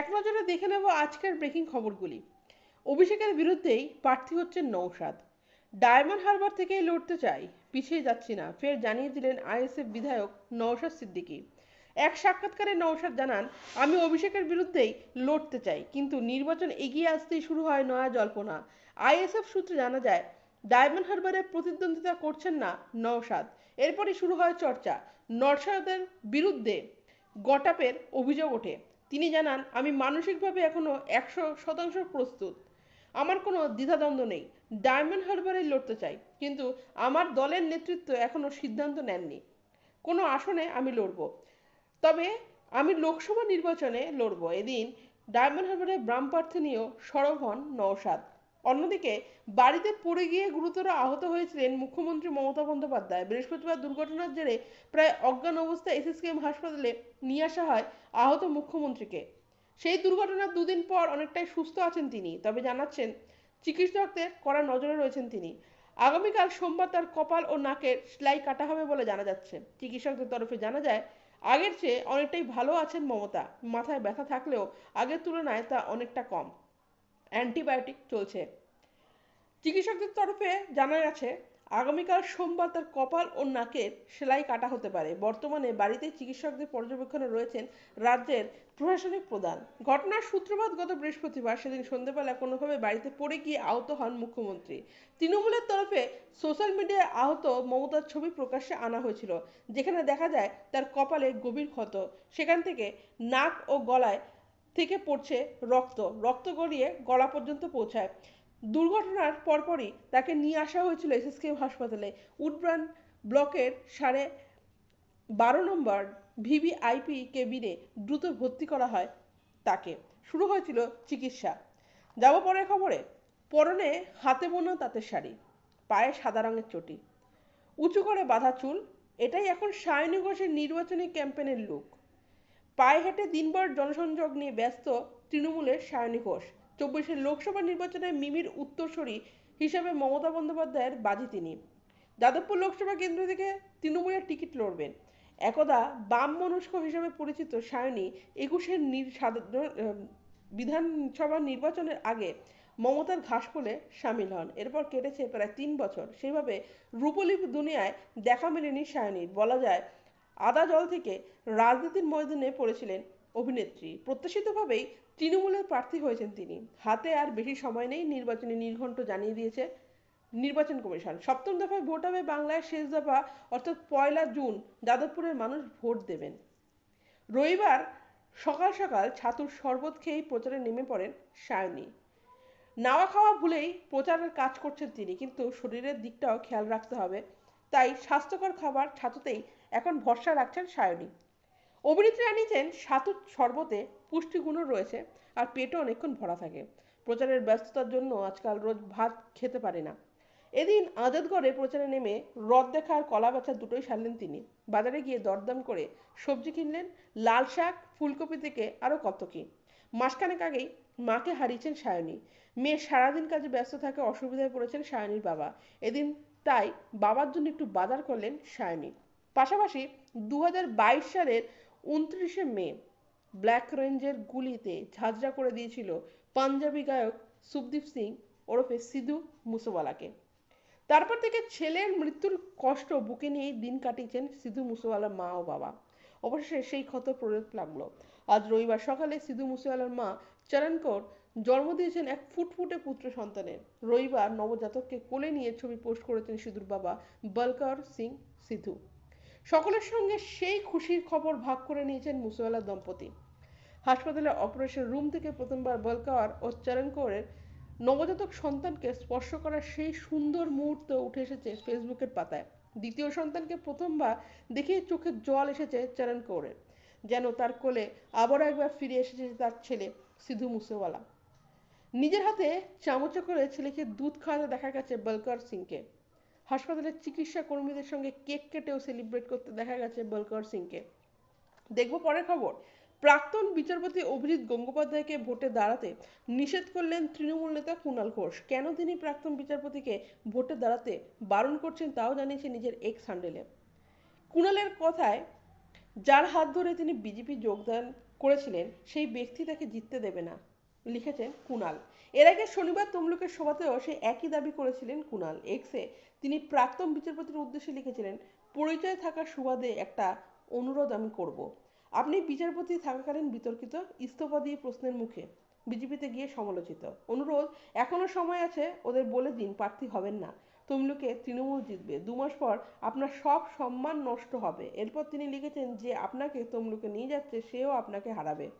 এক নজরে দেখে নেব আজকের ব্রেকিং খবরগুলি। অভিষেকের বিরুদ্ধেই প্রার্থী হচ্ছেন নৌসাদ ডায়মন্ড হারবার থেকেই লড়তে চাই, পিছিয়ে যাচ্ছি না, ফের জানিয়ে দিলেন আইএসএফ বিধায়ক নওশাদ সিদ্দিকী। এক সাক্ষাৎকারে নওশাদ জানান, আমি অভিষেকের বিরুদ্ধেই লড়তে চাই, কিন্তু নির্বাচন এগিয়ে আসতেই শুরু হয় নয়া জল্পনা। আইএসএফ সূত্রে জানা যায়, ডায়মন্ড হারবারে প্রতিদ্বন্দ্বিতা করছেন না নওশাদ। এরপরই শুরু হয় চর্চা। নওশাদের বিরুদ্ধে গটাপের অভিযোগ ওঠে। তিনি জানান, আমি মানসিকভাবে এখনও একশো শতাংশ প্রস্তুত। আমার কোনো দ্বিধাদ্বন্দ্ব নেই। ডায়মন্ড হারবারে লড়তে চাই। কিন্তু আমার দলের নেতৃত্ব এখনও সিদ্ধান্ত নেননি। কোনো আসনে আমি লড়ব। তবে আমি লোকসভা নির্বাচনে লড়ব। এদিন ডায়মন্ড হারবারে বাম প্রার্থী নিয়েও সরব হন নওশাদ। অন্যদিকে, বাড়িতে পড়ে গিয়ে গুরুতর আহত হয়েছিলেন মুখ্যমন্ত্রী মমতা বন্দ্যোপাধ্যায়। বৃহস্পতিবার দুর্ঘটনার জেরে প্রায় অজ্ঞান অবস্থায় এসএসকেএম হাসপাতালে নিয়ে আসা হয় আহত মুখ্যমন্ত্রীকে। সেই দুর্ঘটনার দুদিন পর অনেকটাই সুস্থ আছেন তিনি, তবে জানাচ্ছেন চিকিৎসকদের কড়া নজরে রয়েছেন তিনি। আগামীকাল সোমবার তার কপাল ও নাকের সেলাই কাটা হবে বলে জানা যাচ্ছে। চিকিৎসকদের তরফে জানা যায়, আগের চেয়ে অনেকটাই ভালো আছেন মমতা। মাথায় ব্যথা থাকলেও আগের তুলনায় তা অনেকটা কম। অ্যান্টিবায়োটিক চলছে। চিকিৎসকদের তরফে জানা গেছে, আগামীকাল সোমবার তার কপাল ও নাকের সেলাই কাটা হতে পারে। বর্তমানে বাড়িতে চিকিৎসকদের পর্যবেক্ষণে রয়েছেন রাজ্যের প্রশাসনিক প্রধান। ঘটনার সূত্রপাত গত বৃহস্পতিবার। সেদিন সন্ধ্যেবেলা কোনোভাবে বাড়িতে পড়ে গিয়ে আহত হন মুখ্যমন্ত্রী। তৃণমূলের তরফে সোশ্যাল মিডিয়ায় আহত মমতার ছবি প্রকাশ্যে আনা হয়েছিল, যেখানে দেখা যায় তার কপালে গভীর ক্ষত। সেখান থেকে নাক ও গলায় থেকে পড়ছে রক্ত। রক্ত গড়িয়ে গলা পর্যন্ত পৌঁছায়। দুর্ঘটনার পরপরই তাকে নিয়ে আসা হয়েছিল এসএসকেএম হাসপাতালে। উডব্রান ব্লকের সাড়ে বারো নম্বর ভিভিআইপি কেবিনে দ্রুত ভর্তি করা হয় তাকে। শুরু হয়েছিল চিকিৎসা। যাব পরের খবরে, পরনে হাতে বোনা তাঁতের শাড়ি, পায়ে সাদা রঙের চটি। উঁচু করে বাঁধা চুল, এটাই এখন সায়নী ঘোষের নির্বাচনী ক্যাম্পেনের লুক পায়ে হেঁটে দিনভর জনসংযোগ নিয়ে ব্যস্ত তৃণমূলের সায়নী ঘোষ। চব্বিশের লোকসভা নির্বাচনে মিমির উত্তরসূরি হিসাবে মমতা বন্দ্যোপাধ্যায়ের বাজি তিনি। যাদবপুর লোকসভা কেন্দ্র থেকে তৃণমূলের টিকিট লড়বেন। একদা বাম মনস্ক হিসেবে পরিচিত সায়নী একুশের বিধানসভা নির্বাচনের আগে মমতার ঘাসফুলে সামিল হন। এরপর কেটেছে প্রায় তিন বছর। সেইভাবে রূপলী দুনিয়ায় দেখা মেলেনি সায়নীর। বলা যায় আদা জল থেকে রাজনীতির ময়দানে পড়েছিলেন অভিনেত্রী। প্রত্যাশিতভাবেই তৃণমূলের প্রার্থী হয়েছেন তিনি। হাতে আর বেশি সময় নেই নির্বাচনী নির্ঘণ্ট জানিয়ে দিয়েছে নির্বাচন কমিশন। সপ্তম দফায় ভোট হবে বাংলায়, শেষ দফা অর্থাৎ পয়লা জুন যাদবপুরের মানুষ ভোট দেবেন। রবিবার সকাল সকাল ছাতুর শরবত খেয়েই প্রচারে নেমে পড়েন সায়নী। নাওয়া খাওয়া ভুলেই প্রচারের কাজ করছেন তিনি, কিন্তু শরীরের দিকটাও খেয়াল রাখতে হবে। তাই স্বাস্থ্যকর খাবার ছাতুতেই এখন ভরসা রাখছেন সায়নী। অভিনেত্রী জানিয়েছেন সাতুর শরবতে পুষ্টিগুণও রয়েছে আর পেটও অনেকক্ষণ ভরা থাকে। প্রচারের ব্যস্ততার জন্য আজকাল রোজ ভাত খেতে পারে না। এদিন আজাদগড়ে প্রচারে নেমে রদ দেখা আর কলা বেচা দুটোই সারলেন তিনি। বাজারে গিয়ে দরদাম করে সবজি কিনলেন, লাল শাক, ফুলকপি থেকে আরও কত কি। মাসখানেক আগেই মাকে হারিয়েছেন সায়নী। মেয়ে সারাদিন কাজে ব্যস্ত থাকে, অসুবিধায় পড়েছেন সায়নীর বাবা। এদিন তাই বাবার জন্য একটু বাজার করলেন সায়নী। পাশাপাশি দু হাজার বাইশ সালের উনত্রিশে মে ব্ল্যাক রেঞ্জের গুলিতে ঝাঁঝরা করে দিয়েছিল পাঞ্জাবি গায়ক সুখদীপ সিং ওরফে সিধু মুসোওয়ালাকে তারপর থেকে ছেলের মৃত্যুর কষ্ট বুকে নিয়েই দিন কাটিয়েছেন সিধু মুসোওয়ালার মা ও বাবা। অবশেষে সেই ক্ষত প্রয়োগ লাগল। আজ রবিবার সকালে সিধু মুসেওয়ালার মা চরণ কৌর জন্ম দিয়েছেন এক ফুটফুটে পুত্র সন্তানের। রবিবার নবজাতককে কোলে নিয়ে ছবি পোস্ট করেছেন সিধুর বাবা বলকর সিং সিধু। সকলের সঙ্গে সেই খুশির খবর ভাগ করে নিয়েছেন মুসওয়ালা দম্পতি। হাসপাতালের অপারেশন রুম থেকে প্রথমবার বলকাওয়ার ও কৌরের নবজাতক সন্তানকে স্পর্শ করার সেই সুন্দর মুহূর্ত উঠে এসেছে ফেসবুকের পাতায়। দ্বিতীয় সন্তানকে প্রথমবার দেখে চোখে জল এসেছে চরণ কৌরের যেন তার কোলে আবারও একবার ফিরে এসেছে তার ছেলে সিধু মুসেওয়ালা নিজের হাতে চামচে করে ছেলেকে দুধ খাওয়াতে দেখা গেছে বলকর সিংকে। হাসপাতালের চিকিৎসা কর্মীদের সঙ্গে কেক কেটেও সেলিব্রেট করতে দেখা গেছে বলকর সিংকে। দেখব পরের খবর। প্রাক্তন বিচারপতি অভিজিৎ গঙ্গোপাধ্যায়কে ভোটে দাঁড়াতে নিষেধ করলেন তৃণমূল নেতা কুণাল ঘোষ। কেন তিনি প্রাক্তন বিচারপতিকে ভোটে দাঁড়াতে বারণ করছেন তাও জানিয়েছে নিজের এক্স হ্যান্ডেলে কুণালের কথায় যার হাত ধরে তিনি বিজেপি যোগদান করেছিলেন, সেই ব্যক্তি তাকে জিততে দেবে না। লিখেছেন কুনাল। এর আগে শনিবার তমলুকের সভাতেও সে একই দাবি করেছিলেন কুনাল। এক্সে তিনি প্রাক্তন বিচারপতির উদ্দেশ্যে লিখেছিলেন, পরিচয় থাকার সুবাদে একটা অনুরোধ আমি করব। আপনি বিচারপতি থাকাকালীন বিতর্কিত, ইস্তফা দিয়ে প্রশ্নের মুখে বিজেপিতে গিয়ে সমালোচিত। অনুরোধ এখনও সময় আছে, ওদের বলে দিন, প্রার্থী হবেন না। তমলুকে তৃণমূল জিতবে। দু মাস পর আপনার সব সম্মান নষ্ট হবে। এরপর তিনি লিখেছেন যে, আপনাকে তমলুকে নিয়ে যাচ্ছে, সেও আপনাকে হারাবে।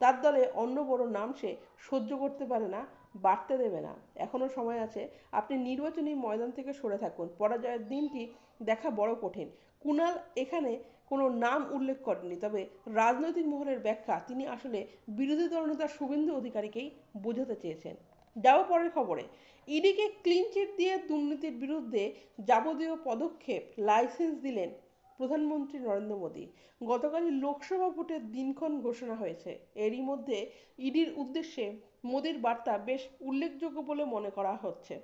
তার দলে অন্য বড় নাম সে সহ্য করতে পারে না, বাড়তে দেবে না। এখনও সময় আছে, আপনি নির্বাচনী ময়দান থেকে সরে থাকুন। পরাজয়ের দিনটি দেখা বড় কঠিন। কুনাল এখানে কোনো নাম উল্লেখ করেননি, তবে রাজনৈতিক মহলের ব্যাখ্যা তিনি আসলে বিরোধী দলনেতা শুভেন্দু অধিকারীকেই বোঝাতে চেয়েছেন। যাও পরের খবরে, ইডিকে ক্লিন চিট দিয়ে দুর্নীতির বিরুদ্ধে যাবতীয় পদক্ষেপ লাইসেন্স দিলেন প্রধানমন্ত্রী নরেন্দ্র মোদী। গতকালই লোকসভা ভোটের দিনক্ষণ ঘোষণা হয়েছে। এরই মধ্যে ইডির উদ্দেশ্যে মোদীর বার্তা বেশ উল্লেখযোগ্য বলে মনে করা হচ্ছে।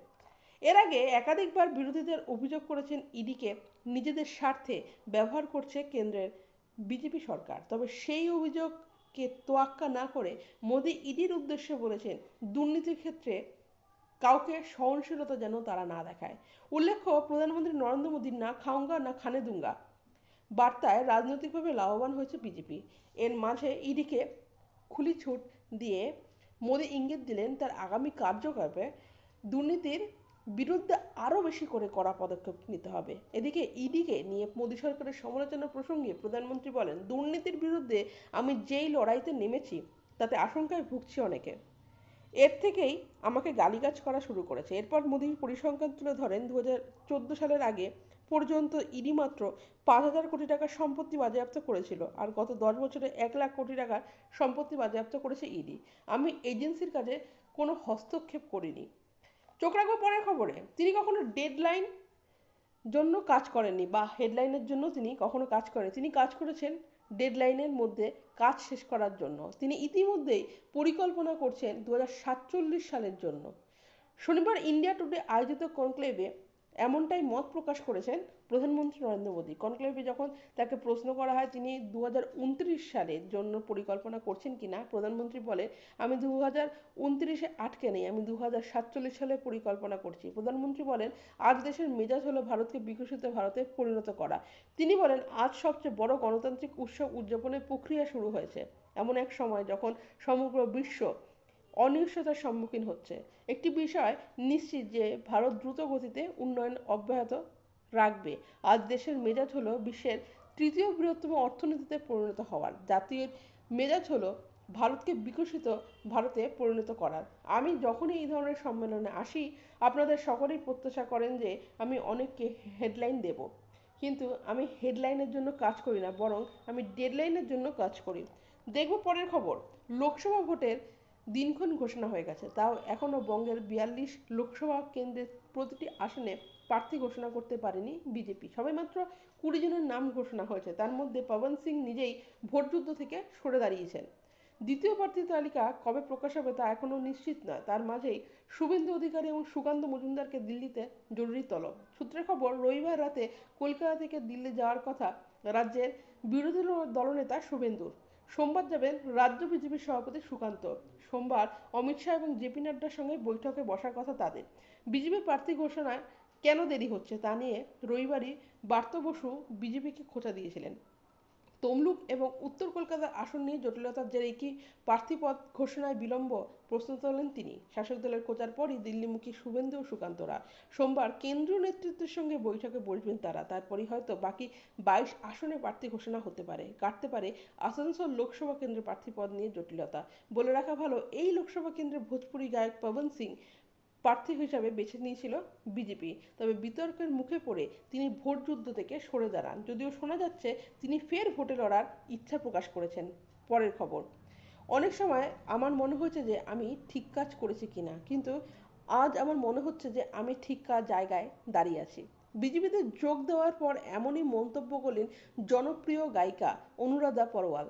এর আগে একাধিকবার বিরোধীদের অভিযোগ করেছেন ইডিকে নিজেদের স্বার্থে ব্যবহার করছে কেন্দ্রের বিজেপি সরকার। তবে সেই অভিযোগকে তোয়াক্কা না করে মোদী ইডির উদ্দেশ্যে বলেছেন, দুর্নীতির ক্ষেত্রে কাউকে সহনশীলতা যেন তারা না দেখায়। উল্লেখ্য, প্রধানমন্ত্রী নরেন্দ্র মোদীর না খাউঙ্গা না খানে দুঙ্গা। বার্তায় রাজনৈতিকভাবে লাভবান হয়েছে বিজেপি। এর মাঝে ইডিকে খুলি ছুট দিয়ে মোদী ইঙ্গিত দিলেন, তার আগামী কার্যকল্পে দুর্নীতির বিরুদ্ধে আরও বেশি করে কড়া পদক্ষেপ নিতে হবে। এদিকে ইডিকে নিয়ে মোদী সরকারের সমালোচনা প্রসঙ্গে প্রধানমন্ত্রী বলেন, দুর্নীতির বিরুদ্ধে আমি যেই লড়াইতে নেমেছি, তাতে আশঙ্কায় ভুগছি অনেকে। এর থেকেই আমাকে গালিগাজ করা শুরু করেছে। এরপর মোদী পরিসংখ্যান তুলে ধরেন দু হাজার চোদ্দ সালের আগে পর্যন্ত ইডি মাত্র পাঁচ হাজার কোটি টাকার সম্পত্তি বাজেয়াপ্ত করেছিল আর গত দশ বছরে এক লাখ কোটি টাকার সম্পত্তি বাজেয়াপ্ত করেছে ইডি। আমি এজেন্সির কাজে কোনো হস্তক্ষেপ করিনি। চোখ রাখব পরের খবরে। তিনি কখনো ডেডলাইন জন্য কাজ করেননি বা হেডলাইনের জন্য তিনি কখনো কাজ করেন তিনি কাজ করেছেন ডেডলাইনের মধ্যে কাজ শেষ করার জন্য। তিনি ইতিমধ্যেই পরিকল্পনা করছেন দু হাজার সাতচল্লিশ সালের জন্য। শনিবার ইন্ডিয়া টুডে আয়োজিত কনক্লেভে এমনটাই মত প্রকাশ করেছেন প্রধানমন্ত্রী নরেন্দ্র মোদী। কনক্লেভে যখন তাকে প্রশ্ন করা হয়, তিনি দু হাজার উনত্রিশ সালের জন্য পরিকল্পনা করছেন কিনা, প্রধানমন্ত্রী বলে, আমি দু হাজার উনত্রিশে আটকে নেই, আমি দু হাজার সাতচল্লিশ সালে পরিকল্পনা করছি। প্রধানমন্ত্রী বলেন, আজ দেশের মেজাজ হলো ভারতকে বিকশিত ভারতে পরিণত করা। তিনি বলেন, আজ সবচেয়ে বড় গণতান্ত্রিক উৎসব উদযাপনের প্রক্রিয়া শুরু হয়েছে। এমন এক সময় যখন সমগ্র বিশ্ব অনিশ্চয়তার সম্মুখীন হচ্ছে। একটি বিষয় নিশ্চিত যে ভারত দ্রুত গতিতে উন্নয়ন অব্যাহত রাখবে। আজ দেশের মেজাজ হলো বিশ্বের তৃতীয় বৃহত্তম অর্থনীতিতে পরিণত হওয়ার। জাতীয় মেজাজ হলো ভারতকে বিকশিত ভারতে পরিণত করার। আমি যখনই এই ধরনের সম্মেলনে আসি, আপনাদের সকলেই প্রত্যাশা করেন যে আমি অনেককে হেডলাইন দেব। কিন্তু আমি হেডলাইনের জন্য কাজ করি না, বরং আমি ডেডলাইনের জন্য কাজ করি। দেখব পরের খবর। লোকসভা ভোটের দিনক্ষণ ঘোষণা হয়ে গেছে। তাও এখনও বঙ্গের বিয়াল্লিশ লোকসভা কেন্দ্রের প্রতিটি আসনে প্রার্থী ঘোষণা করতে পারেনি বিজেপি। সবেমাত্র কুড়ি জনের নাম ঘোষণা হয়েছে। তার মধ্যে পবন সিং নিজেই ভোটযুদ্ধ থেকে সরে দাঁড়িয়েছেন। দ্বিতীয় প্রার্থী তালিকা কবে প্রকাশ হবে তা এখনও নিশ্চিত নয়। তার মাঝেই শুভেন্দু অধিকারী এবং সুকান্ত মজুমদারকে দিল্লিতে জরুরি তলব। সূত্রের খবর, রবিবার রাতে কলকাতা থেকে দিল্লি যাওয়ার কথা রাজ্যের বিরোধী দলনেতা শুভেন্দুর। সোমবার যাবেন রাজ্য বিজেপির সভাপতি সুকান্ত। সোমবার অমিত শাহ এবং জেপি নাড্ডার সঙ্গে বৈঠকে বসার কথা তাদের। বিজেপি প্রার্থী ঘোষণায় কেন দেরি হচ্ছে তা নিয়ে রবিবারই বার্ত বসু বিজেপিকে খোঁচা দিয়েছিলেন। তমলুক এবং উত্তর কলকাতার আসন নিয়ে জটিলতার জেরে কি প্রার্থীপদ ঘোষণায় বিলম্ব প্রশ্ন তোলেন তিনি। শাসক দলের খোঁচার পরই দিল্লিমুখী শুভেন্দু ও সুকান্তরা। সোমবার কেন্দ্রীয় নেতৃত্বের সঙ্গে বৈঠকে বসবেন তারা। তারপরই হয়তো বাকি বাইশ আসনে প্রার্থী ঘোষণা হতে পারে। কাটতে পারে আসানসোল লোকসভা কেন্দ্রের প্রার্থীপদ নিয়ে জটিলতা। বলে রাখা ভালো, এই লোকসভা কেন্দ্রে ভোজপুরি গায়ক পবন সিং প্রার্থী হিসাবে বেছে নিয়েছিল বিজেপি। তবে বিতর্কের মুখে পড়ে তিনি ভোট যুদ্ধ থেকে সরে দাঁড়ান। যদিও শোনা যাচ্ছে তিনি ফের ভোটে লড়ার ইচ্ছা প্রকাশ করেছেন। পরের খবর। অনেক সময় আমার মনে হয়েছে যে আমি ঠিক কাজ করেছি কিনা, কিন্তু আজ আমার মনে হচ্ছে যে আমি ঠিক কাজ জায়গায় দাঁড়িয়ে আছি। বিজেপিতে যোগ দেওয়ার পর এমনই মন্তব্য করলেন জনপ্রিয় গায়িকা অনুরাধা পরওয়াল।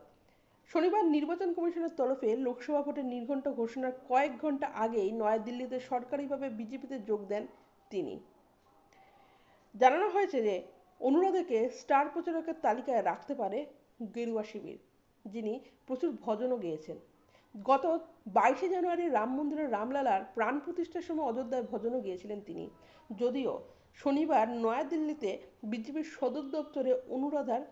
শনিবার নির্বাচন কমিশনের তরফে লোকসভা ভোটের নির্ঘণ্ট ঘোষণার কয়েক ঘণ্টা আগেই নয়াদিল্লিতে সরকারিভাবে বিজেপিতে যোগ দেন তিনি। জানানো হয়েছে যে, অনুরাধাকে স্টার প্রচারকের তালিকায় রাখতে পারে গেরুয়া শিবির, যিনি প্রচুর ভজনও গেয়েছেন। গত বাইশে জানুয়ারি রাম মন্দিরের রামলালার প্রাণ প্রতিষ্ঠার সময় অযোধ্যায় ভজনও গিয়েছিলেন তিনি। যদিও শনিবার নয়াদিল্লিতে বিজেপির সদর দপ্তরে অনুরাধার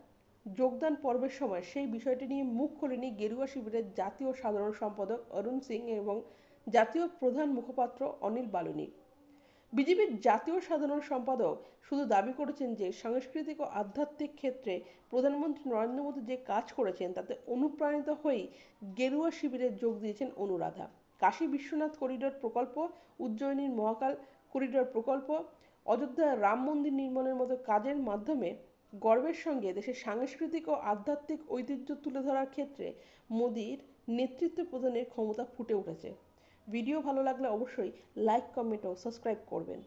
যোগদান পর্বের সময় সেই বিষয়টি নিয়ে মুখ খোলেনি গেরুয়া শিবিরের জাতীয় সাধারণ সম্পাদক অরুণ সিং এবং জাতীয় প্রধান মুখপাত্র অনিল বালুনি। বিজেপির জাতীয় সাধারণ সম্পাদক শুধু দাবি করেছেন যে সাংস্কৃতিক ও আধ্যাত্মিক ক্ষেত্রে প্রধানমন্ত্রী নরেন্দ্র মোদী যে কাজ করেছেন তাতে অনুপ্রাণিত হয়েই গেরুয়া শিবিরে যোগ দিয়েছেন অনুরাধা। কাশী বিশ্বনাথ করিডোর প্রকল্প, উজ্জয়িনীর মহাকাল করিডোর প্রকল্প অযোধ্যায় রাম মন্দির নির্মাণের মতো কাজের মাধ্যমে গর্বের সঙ্গে দেশের সাংস্কৃতিক ও আধ্যাত্মিক ঐতিহ্য তুলে ধরার ক্ষেত্রে মোদির নেতৃত্ব প্রদানের ক্ষমতা ফুটে উঠেছে। ভিডিও ভালো লাগলে অবশ্যই লাইক কমেন্ট ও সাবস্ক্রাইব করবেন।